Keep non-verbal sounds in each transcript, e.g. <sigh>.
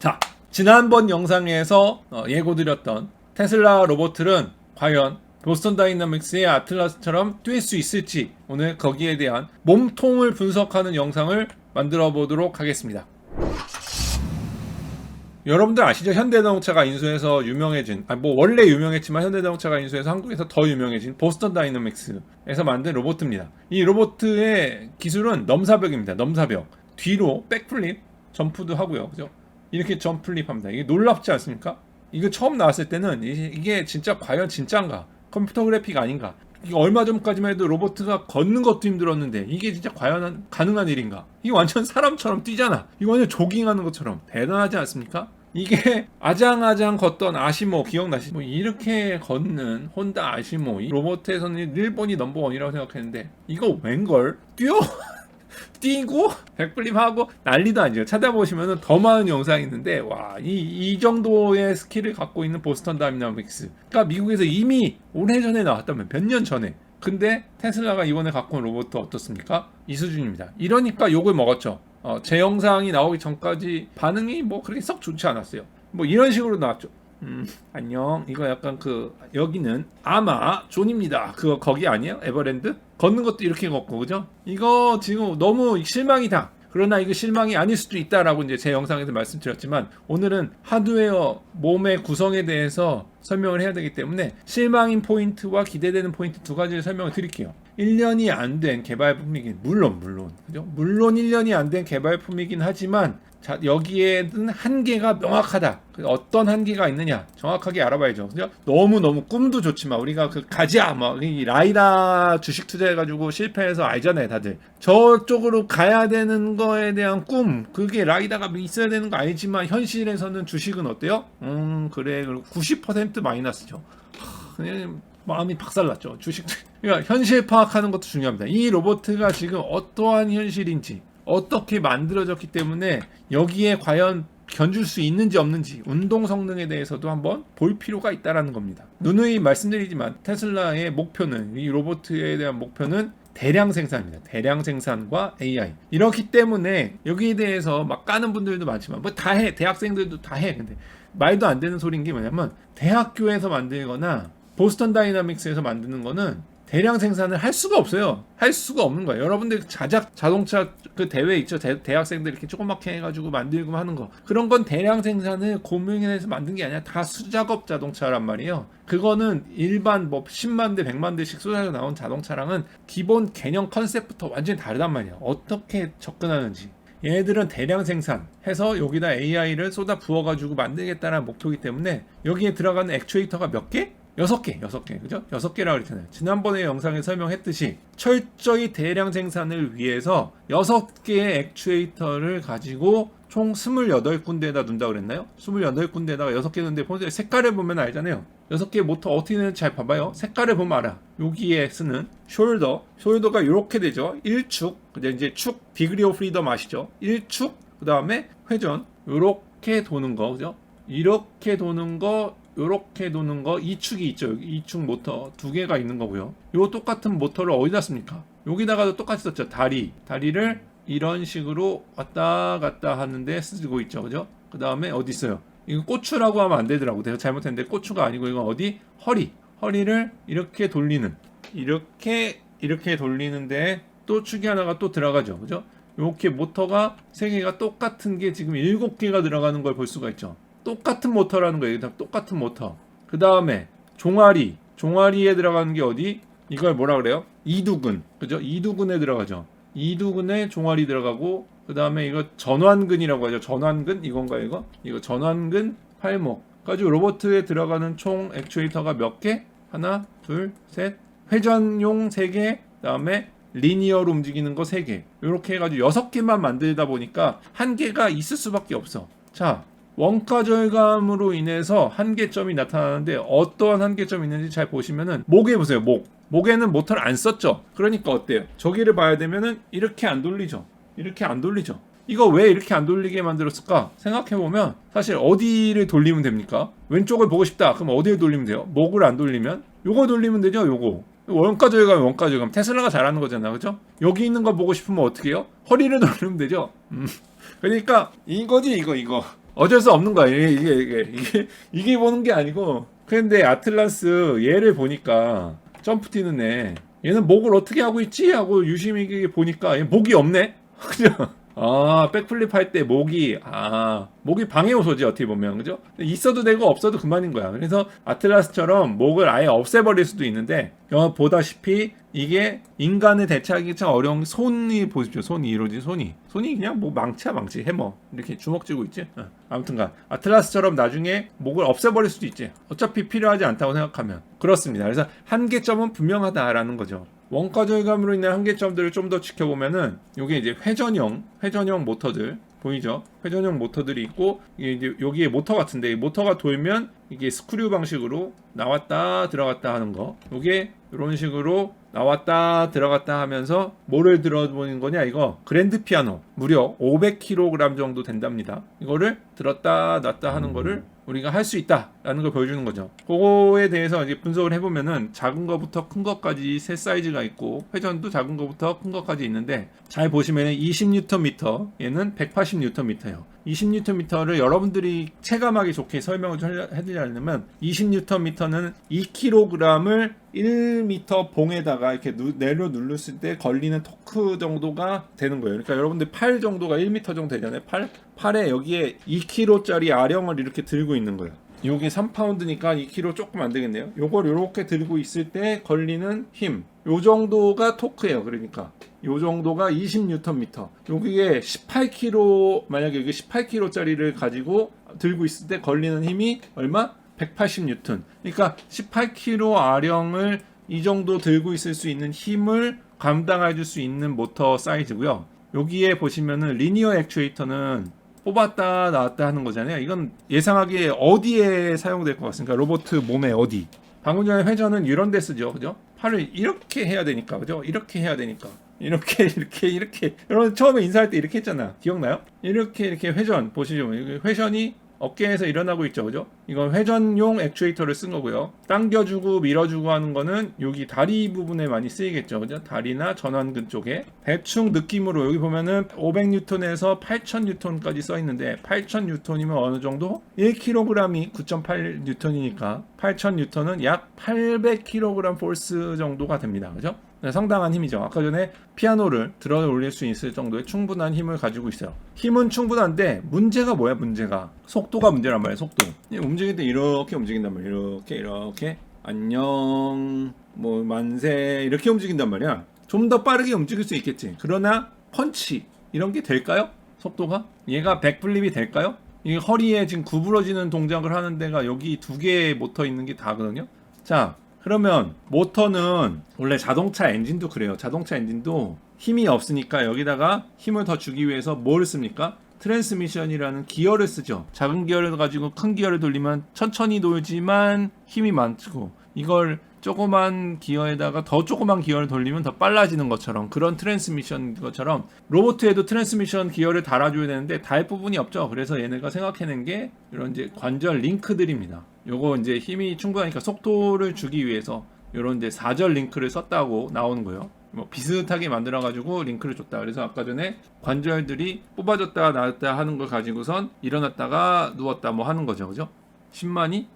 자, 지난번 영상에서 어, 예고드렸던 테슬라 로봇들은 과연 보스턴 다이나믹스의 아틀라스처럼 뛸 수 있을지 오늘 거기에 대한 몸통을 분석하는 영상을 만들어 보도록 하겠습니다. 여러분들 아시죠? 현대자동차가 인수해서 유명해진, 아, 뭐 원래 유명했지만 현대자동차가 인수해서 한국에서 더 유명해진 보스턴 다이너믹스에서 만든 로봇입니다. 이 로봇의 기술은 넘사벽입니다. 넘사벽. 뒤로 백플립, 점프도 하고요. 그죠? 이렇게 점플립 합니다. 이게 놀랍지 않습니까? 이거 처음 나왔을 때는 이- 이게 진짜 과연 진짜인가? 컴퓨터 그래픽 아닌가? 이게 얼마 전까지만 해도 로봇가 걷는 것도 힘들었는데 이게 진짜 과연 가능한 일인가? 이게 완전 사람처럼 뛰잖아. 이거 완전 조깅하는 것처럼 대단하지 않습니까? 이게 아장아장 걷던 아시모 기억나시죠? 뭐 이렇게 걷는 혼다 아시모 이 로봇에서는 일본이 넘버원이라고 생각했는데 이거 웬걸? 뛰어? 뛰고 백플립하고 난리도 아니죠. 찾아보시면 더 많은 영상이 있는데 와 이 이 정도의 스킬을 갖고 있는 보스턴 다이나믹스. 그러니까 미국에서 이미 오래전에 나왔다면 몇 년 전에. 근데 테슬라가 이번에 갖고 온 로봇도 어떻습니까? 이 수준입니다. 이러니까 욕을 먹었죠. 어, 제 영상이 나오기 전까지 반응이 뭐 그렇게 썩 좋지 않았어요. 뭐 이런 식으로 나왔죠. 음, 안녕. 이거 약간 그 여기는 아마 존입니다. 그거 거기 아니에요? 에버랜드? 걷는 것도 이렇게 걷고 그죠? 이거 지금 너무 실망이다. 그러나 이거 실망이 아닐 수도 있다라고 이제 제 영상에서 말씀드렸지만 오늘은 하드웨어 몸의 구성에 대해서 설명을 해야 되기 때문에 실망인 포인트와 기대되는 포인트 두 가지를 설명을 드릴게요. 1년이 안 된 개발품이긴 물론 물론 그죠? 물론 1년이 안 된 개발품이긴 하지만 자 여기에는 한계가 명확하다. 그 어떤 한계가 있느냐 정확하게 알아봐야죠. 그죠? 너무 너무 꿈도 좋지만 우리가 그 가자 막이 라이다 주식 투자해가지고 실패해서 알잖아요, 다들. 저쪽으로 가야 되는 거에 대한 꿈 그게 라이다가 있어야 되는 거 알지만 현실에서는 주식은 어때요? 음 그래 90% 마이너스죠. 하, 마음이 박살났죠. 주식. <laughs> 그러니까 현실 파악하는 것도 중요합니다. 이 로봇가 지금 어떠한 현실인지 어떻게 만들어졌기 때문에 여기에 과연 견줄 수 있는지 없는지 운동 성능에 대해서도 한번 볼 필요가 있다라는 겁니다. 누누이 말씀드리지만 테슬라의 목표는 이 로봇에 대한 목표는 대량 생산입니다. 대량 생산과 AI. 이렇기 때문에 여기에 대해서 막 까는 분들도 많지만 뭐 다 해. 대학생들도 다 해. 근데 말도 안 되는 소리인 게 뭐냐면 대학교에서 만들거나 보스턴 다이나믹스에서 만드는 거는 대량 생산을 할 수가 없어요. 할 수가 없는 거예요. 여러분들 자작 자동차 그 대회 있죠. 대, 학생들 이렇게 조그맣게 해가지고 만들고 하는 거. 그런 건 대량 생산을 고민해서 만든 게 아니라 다 수작업 자동차란 말이에요. 그거는 일반 뭐 10만 대, 100만 대씩 쏟아져 나온 자동차랑은 기본 개념 컨셉부터 완전히 다르단 말이에요. 어떻게 접근하는지. 얘네들은 대량 생산해서 여기다 AI를 쏟아 부어가지고 만들겠다는 목표이기 때문에 여기에 들어가는 액추에이터가 몇 개? 여섯 개, 여섯 개, 그죠? 여섯 개라고 그랬잖아요. 지난번에 영상에 설명했듯이 철저히 대량 생산을 위해서 여섯 개의 액추에이터를 가지고 총 28군데에다 둔다 그랬나요? 28군데에다가 여섯 개 넣는데 보세요. 색깔을 보면 알잖아요. 여섯 개 모터 어떻게 되는지 잘 봐봐요. 색깔을 보면 알아. 여기에 쓰는 숄더, 숄더가 이렇게 되죠. 1축, 근데 이제 축, 디그리 오브 프리덤 아시죠? 1축, 그 다음에 회전, 요렇게 도는 거, 그죠? 이렇게 도는 거, 요렇게 도는 거, 2축이 있죠. 2축 모터 두 개가 있는 거고요. 요 똑같은 모터를 어디다 씁니까? 여기다가도 똑같이 썼죠. 다리. 다리를 이런 식으로 왔다 갔다 하는데 쓰고 있죠. 그죠? 그 다음에 어디 있어요? 이거 고추라고 하면 안 되더라고. 내가 잘못했는데 고추가 아니고 이건 어디? 허리. 허리를 이렇게 돌리는. 이렇게 이렇게 돌리는데 또 축이 하나가 또 들어가죠. 그죠? 이렇게 모터가 세 개가 똑같은 게 지금 일곱 개가 들어가는 걸 볼 수가 있죠. 똑같은 모터라는 거예요. 다 똑같은 모터. 그 다음에 종아리. 종아리에 들어가는 게 어디? 이걸 뭐라 그래요? 이두근. 그죠? 이두근에 들어가죠. 이두근에 종아리 들어가고 그 다음에 이거 전완근이라고 하죠. 전완근 이건가 이거? 이거 전완근 팔목. 가지고 로버트에 들어가는 총 액추에이터가 몇 개? 하나, 둘, 셋. 회전용 세 개. 그다음에 리니어로 움직이는 거 세 개. 이렇게 해가지고 여섯 개만 만들다 보니까 한계가 있을 수밖에 없어. 자, 원가 절감으로 인해서 한계점이 나타나는데 어떠한 한계점이 있는지 잘 보시면은 목에 보세요. 목. 목에는 모터를 안 썼죠. 그러니까 어때요? 저기를 봐야 되면은 이렇게 안 돌리죠. 이렇게 안 돌리죠. 이거 왜 이렇게 안 돌리게 만들었을까? 생각해 보면 사실 어디를 돌리면 됩니까? 왼쪽을 보고 싶다. 그럼 어디를 돌리면 돼요? 목을 안 돌리면 요거 돌리면 되죠. 요거. 원가 절감, 원가 절감. 테슬라가 잘하는 거잖아, 그죠? 여기 있는 거 보고 싶으면 어떻게 해요? 허리를 <laughs> 돌리면 되죠. 음. 그러니까 이거지, 이거, 이거. 어쩔 수 없는 거야. 이게 이게 이게 이게, 보는 게 아니고. 근데 아틀라스 얘를 보니까 점프 뛰는 애. 얘는 목을 어떻게 하고 있지? 하고 유심히 보니까 얘 목이 없네. <laughs> 그죠? 아 백플립 할 때 목이 아 목이 방해 요소지 어떻게 보면 그죠? 있어도 되고 없어도 그만인 거야. 그래서 아틀라스처럼 목을 아예 없애버릴 수도 있는데 어, 보다시피 이게 인간을 대체하기 참 어려운 손이 보십시오. 손이 이루어진 손이 손이 그냥 뭐 망치야 망치 해머 이렇게 주먹 쥐고 있지. 어. 아무튼간 아틀라스처럼 나중에 목을 없애버릴 수도 있지. 어차피 필요하지 않다고 생각하면 그렇습니다. 그래서 한계점은 분명하다라는 거죠. 원가 절감으로 인한 한계점들을 좀 더 지켜보면은 이게 이제 회전형 회전형 모터들 보이죠? 회전형 모터들이 있고 이제 여기에 모터 같은데 이 모터가 돌면 이게 스크류 방식으로 나왔다 들어갔다 하는 거. 이게 이런 식으로 나왔다 들어갔다 하면서 뭐를 들어보는 거냐 이거 그랜드 피아노 무려 500kg 정도 된답니다. 이거를 들었다 놨다 하는 거를 우리가 할 수 있다라는 걸 보여주는 거죠. 그거에 대해서 이제 분석을 해보면은 작은 거부터 큰 것까지 세 사이즈가 있고 회전도 작은 거부터 큰 것까지 있는데 잘 보시면은 20Nm 얘는 180Nm예요. 20Nm를 여러분들이 체감하기 좋게 설명을 좀 해드리려면 20Nm는 2kg을 1m 봉에다가 이렇게 누, 내려 눌렀을 때 걸리는 토크 정도가 되는 거예요. 그러니까 여러분들 팔 정도가 1m 정도 되잖아요. 팔 팔에 여기에 2kg짜리 아령을 이렇게 들고 있는 거예요. 요게 3파운드니까 2kg 조금 안 되겠네요. 요걸 이렇게 들고 있을 때 걸리는 힘. 요 정도가 토크예요. 그러니까 요 정도가 20Nm. 여기에 18kg 만약에 여기 18kg짜리를 가지고 들고 있을 때 걸리는 힘이 얼마? 180N. 그러니까 18kg 아령을 이 정도 들고 있을 수 있는 힘을 감당해 줄 수 있는 모터 사이즈고요. 여기에 보시면은 리니어 액추에이터는 뽑았다 나왔다 하는 거잖아요. 이건 예상하기에 어디에 사용될 것 같습니까? 로봇 몸에 어디? 방금 전에 회전은 이런 데 쓰죠. 그죠? 팔을 이렇게 해야 되니까. 그죠? 이렇게 해야 되니까. 이렇게 <laughs> 이렇게 이렇게 여러분 처음에 인사할 때 이렇게 했잖아. 기억나요? 이렇게 이렇게 회전 보시죠. 회전이 어깨에서 일어나고 있죠. 그죠? 이건 회전용 액추에이터를 쓴 거고요. 당겨주고 밀어주고 하는 거는 여기 다리 부분에 많이 쓰이겠죠. 그죠? 다리나 전완근 쪽에. 대충 느낌으로 여기 보면은 500N에서 8000N까지 써 있는데 8000N이면 어느 정도? 1kg이 9.8N이니까 8000N은 약 800kg 포스 정도가 됩니다. 그죠? 네, 상당한 힘이죠. 아까 전에 피아노를 들어 올릴 수 있을 정도의 충분한 힘을 가지고 있어요. 힘은 충분한데 문제가 뭐야? 문제가 속도가 문제란 말이야. 속도. 움직일 때 이렇게 움직인단 말이야. 이렇게 이렇게 안녕 뭐 만세 이렇게 움직인단 말이야. 좀 더 빠르게 움직일 수 있겠지. 그러나 펀치 이런 게 될까요? 속도가 얘가 백플립이 될까요? 이 허리에 지금 구부러지는 동작을 하는 데가 여기 두 개의 모터 있는 게 다거든요. 자, 그러면 모터는 원래 자동차 엔진도 그래요. 자동차 엔진도 힘이 없으니까 여기다가 힘을 더 주기 위해서 뭘 씁니까? 트랜스미션이라는 기어를 쓰죠. 작은 기어를 가지고 큰 기어를 돌리면 천천히 돌지만 힘이 많고 이걸 조그만 기어에다가 더 조그만 기어를 돌리면 더 빨라지는 것처럼 그런 트랜스미션 것처럼 로보트에도 트랜스미션 기어를 달아줘야 되는데 달 부분이 없죠. 그래서 얘네가 생각해낸 게 이런 이제 관절 링크들입니다. 요거 이제 힘이 충분하니까 속도를 주기 위해서 이런 이제 사절 링크를 썼다고 나오는 거예요. 뭐 비슷하게 만들어 가지고 링크를 줬다. 그래서 아까 전에 관절들이 뽑아졌다 나왔다 하는 걸 가지고선 일어났다가 누웠다 뭐 하는 거죠. 그죠? 10만이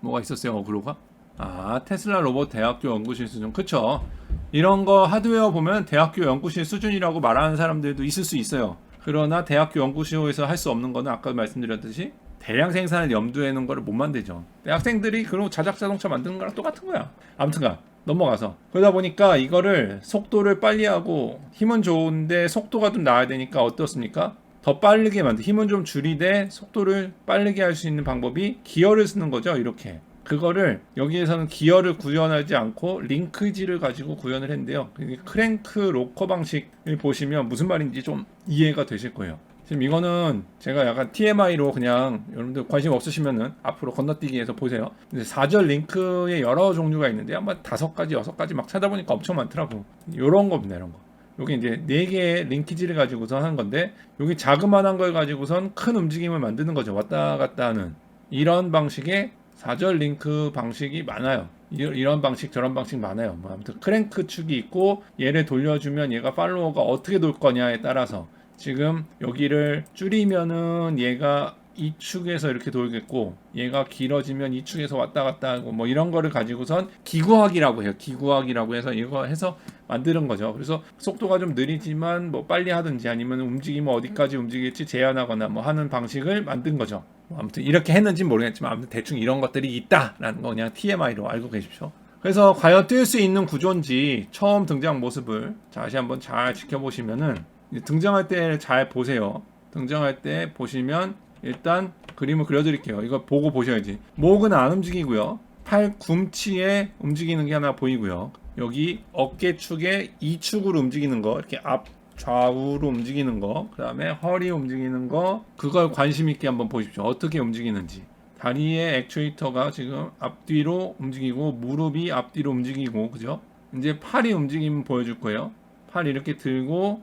뭐가 있었어요. 어그로가? 아, 테슬라 로봇 대학교 연구실 수준. 그쵸? 이런 거 하드웨어 보면 대학교 연구실 수준이라고 말하는 사람들도 있을 수 있어요. 그러나 대학교 연구실에서 할 수 없는 거는 아까 말씀드렸듯이 대량 생산을 염두에 놓은 거를 못 만들죠. 대학생들이 그런 자작 자동차 만드는 거랑 똑같은 거야. 아무튼가 넘어가서 그러다 보니까 이거를 속도를 빨리 하고 힘은 좋은데 속도가 좀 나야 되니까 어떻습니까? 더 빠르게 만들 힘은 좀 줄이되 속도를 빠르게 할 수 있는 방법이 기어를 쓰는 거죠. 이렇게 그거를 여기에서는 기어를 구현하지 않고 링크지를 가지고 구현을 했는데요. 그 크랭크 로커 방식을 보시면 무슨 말인지 좀 이해가 되실 거예요. 지금 이거는 제가 약간 TMI로 그냥 여러분들 관심 없으시면은 앞으로 건너뛰기해서 보세요. 근데 4절 링크의 여러 종류가 있는데 아마 다섯 가지, 여섯 가지 막 찾아보니까 엄청 많더라고. 요런 겁니다, 이런 거. 여기 이제 네 개의 링키지를 가지고서 하는 건데 여기 자그마한 걸 가지고선 큰 움직임을 만드는 거죠. 왔다 갔다 하는 이런 방식의 4절 링크 방식이 많아요. 이- 이런 방식 저런 방식 많아요. 뭐 아무튼 크랭크 축이 있고 얘를 돌려주면 얘가 팔로워가 어떻게 돌 거냐에 따라서 지금 여기를 줄이면은 얘가 이 축에서 이렇게 돌겠고 얘가 길어지면 이 축에서 왔다 갔다 하고 뭐 이런 거를 가지고선 기구학이라고 해요. 기구학이라고 해서 이거 해서 만드는 거죠. 그래서 속도가 좀 느리지만 뭐 빨리 하든지 아니면 움직이면 어디까지 움직일지 제한하거나 뭐 하는 방식을 만든 거죠. 뭐 아무튼 이렇게 했는지 는 모르겠지만 아무튼 대충 이런 것들이 있다라는 거 그냥 TMI로 알고 계십시오. 그래서 과연 뛸 수 있는 구조인지 처음 등장 모습을 다시 한번 잘 지켜보시면은 등장할 때 잘 보세요. 등장할 때 보시면 일단 그림을 그려드릴게요. 이거 보고 보셔야지. 목은 안 움직이고요. 팔 굼치에 움직이는 게 하나 보이고요. 여기 어깨 축에 이 축으로 움직이는 거 이렇게 앞 좌우로 움직이는 거, 그 다음에 허리 움직이는 거, 그걸 관심 있게 한번 보십시오. 어떻게 움직이는지. 다리의 액추에이터가 지금 앞뒤로 움직이고 무릎이 앞뒤로 움직이고 그죠? 이제 팔이 움직임 보여줄 거예요. 팔 이렇게 들고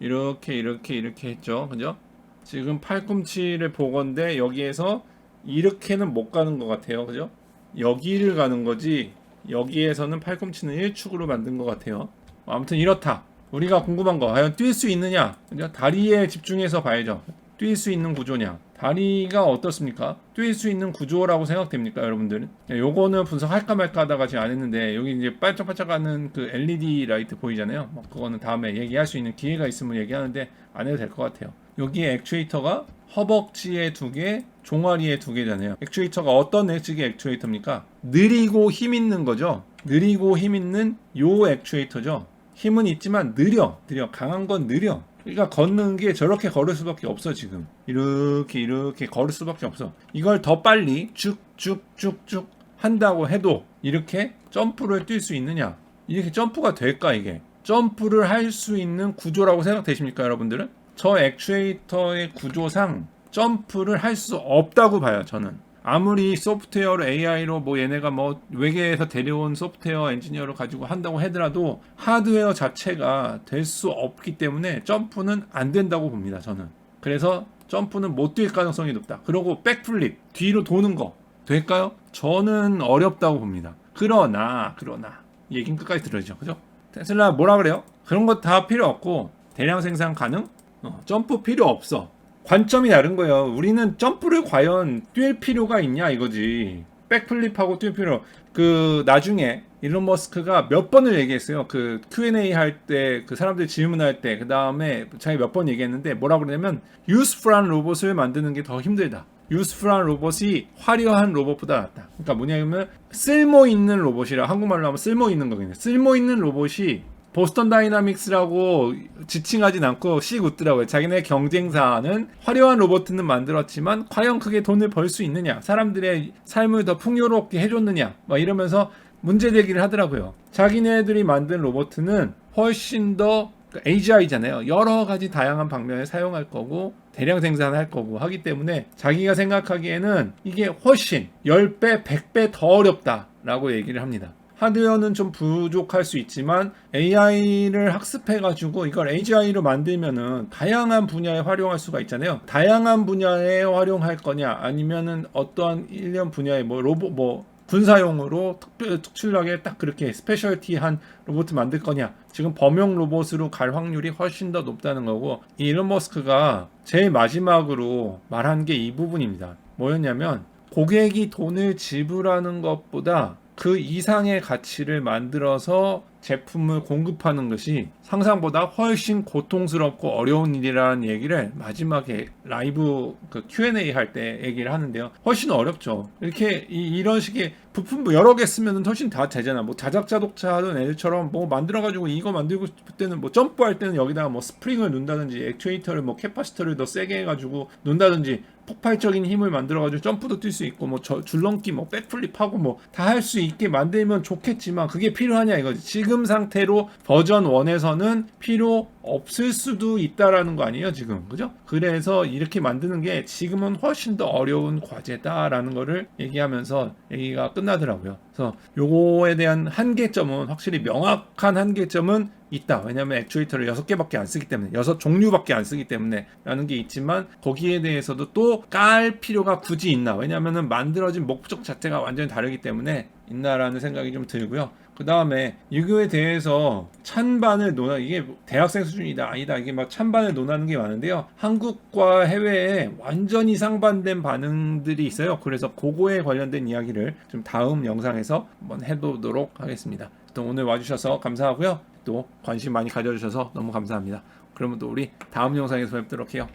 이렇게 이렇게 이렇게 했죠. 그죠? 지금 팔꿈치를 보건데 여기에서 이렇게는 못 가는 것 같아요. 그죠? 여기를 가는 거지 여기에서는 팔꿈치는 1축으로 만든 것 같아요. 아무튼 이렇다. 우리가 궁금한 거 과연 뛸 수 있느냐? 다리에 집중해서 봐야죠. 뛸 수 있는 구조냐? 다리가 어떻습니까? 뛸 수 있는 구조라고 생각됩니까, 여러분들은? 네, 요거는 분석할까 말까 하다가 지금 안 했는데 여기 이제 반짝반짝하는 그 LED 라이트 보이잖아요. 뭐 그거는 다음에 얘기할 수 있는 기회가 있으면 얘기하는데 안 해도 될 것 같아요. 여기에 액추에이터가 허벅지에 두 개, 종아리에 두 개잖아요. 액추에이터가 어떤 식의 액추에이터입니까? 느리고 힘 있는 거죠. 느리고 힘 있는 요 액추에이터죠. 힘은 있지만 느려, 느려, 강한 건 느려. 그러니까 걷는 게 저렇게 걸을 수밖에 없어 지금. 이렇게 이렇게 걸을 수밖에 없어. 이걸 더 빨리 쭉쭉쭉쭉 한다고 해도 이렇게 점프를 뛸 수 있느냐? 이렇게 점프가 될까 이게? 점프를 할 수 있는 구조라고 생각되십니까 여러분들은? 저 액추에이터의 구조상 점프를 할 수 없다고 봐요 저는. 아무리 소프트웨어로 AI로 뭐 얘네가 뭐 외계에서 데려온 소프트웨어 엔지니어를 가지고 한다고 하더라도 하드웨어 자체가 될 수 없기 때문에 점프는 안 된다고 봅니다 저는 그래서 점프는 못 뛸 가능성이 높다 그리고 백플립 뒤로 도는 거 될까요? 저는 어렵다고 봅니다 그러나 그러나 얘긴 끝까지 들어야죠 그죠? 테슬라 뭐라 그래요? 그런 거 다 필요 없고 대량 생산 가능? 어, 점프 필요 없어 관점이 다른 거예요. 우리는 점프를 과연 뛸 필요가 있냐 이거지. 백플립하고 뛸 필요. 그 나중에 일론 머스크가 몇 번을 얘기했어요. 그 Q&A 할 때 그 사람들이 질문할 때 그 다음에 자기 몇 번 얘기했는데 뭐라 그러냐면 유스풀한 로봇을 만드는 게 더 힘들다. 유스풀한 로봇이 화려한 로봇보다 낫다. 그러니까 뭐냐면 쓸모 있는 로봇이라 한국말로 하면 쓸모 있는 거겠네. 쓸모 있는 로봇이 보스턴 다이나믹스라고 지칭하진 않고 씩 웃더라고요. 자기네 경쟁사는 화려한 로봇은 만들었지만 과연 그게 돈을 벌 수 있느냐? 사람들의 삶을 더 풍요롭게 해줬느냐? 막 이러면서 문제 제기를 하더라고요. 자기네들이 만든 로봇은 훨씬 더 AGI잖아요. 여러 가지 다양한 방면에 사용할 거고 대량 생산할 거고 하기 때문에 자기가 생각하기에는 이게 훨씬 10배, 100배 더 어렵다라고 얘기를 합니다. 하드웨어는 좀 부족할 수 있지만 AI를 학습해가지고 이걸 AGI로 만들면은 다양한 분야에 활용할 수가 있잖아요. 다양한 분야에 활용할 거냐 아니면은 어떠한 일련 분야에 뭐 로봇 뭐 군사용으로 특별 특출나게 딱 그렇게 스페셜티한 로봇 만들 거냐 지금 범용 로봇으로 갈 확률이 훨씬 더 높다는 거고 이 일론 머스크가 제일 마지막으로 말한 게 이 부분입니다. 뭐였냐면 고객이 돈을 지불하는 것보다 그 이상의 가치를 만들어서 제품을 공급하는 것이 상상보다 훨씬 고통스럽고 어려운 일이라는 얘기를 마지막에 라이브 그 Q&A 할 때 얘기를 하는데요. 훨씬 어렵죠. 이렇게 이, 런 식의 부품 뭐 여러 개 쓰면 훨씬 다 되잖아. 뭐 자작 자동차 하던 애들처럼 뭐 만들어가지고 이거 만들고 싶을 때는 뭐 점프할 때는 여기다가 뭐 스프링을 넣는다든지 액추에이터를 뭐 캐파시터를 더 세게 해가지고 넣는다든지 폭발적인 힘을 만들어가지고 점프도 뛸 수 있고 뭐 저, 줄넘기 뭐 백플립하고 뭐 다 할 수 있게 만들면 좋겠지만 그게 필요하냐 이거지. 지금 상태로 버전 1에서는 필요 없을 수도 있다라는 거 아니에요 지금 그죠? 그래서 이렇게 만드는 게 지금은 훨씬 더 어려운 과제다라는 거를 얘기하면서 얘기가 끝 나더라고요. 그래서 요거에 대한 한계점은 확실히 명확한 한계점은 있다. 왜냐하면 액추에이터를 6개밖에 안 쓰기 때문에 6 종류밖에 안 쓰기 때문에 라는 게 있지만 거기에 대해서도 또 깔 필요가 굳이 있나? 왜냐하면 만들어진 목적 자체가 완전히 다르기 때문에 있나라는 생각이 좀 들고요. 그 다음에 유교에 대해서 찬반을 논하 이게 뭐 대학생 수준이다 아니다 이게 막 찬반을 논하는 게 많은데요. 한국과 해외에 완전히 상반된 반응들이 있어요. 그래서 그거에 관련된 이야기를 좀 다음 영상에서 한번 해보도록 하겠습니다. 또 오늘 와주셔서 감사하고요. 또 관심 많이 가져주셔서 너무 감사합니다. 그러면 또 우리 다음 영상에서 뵙도록 해요.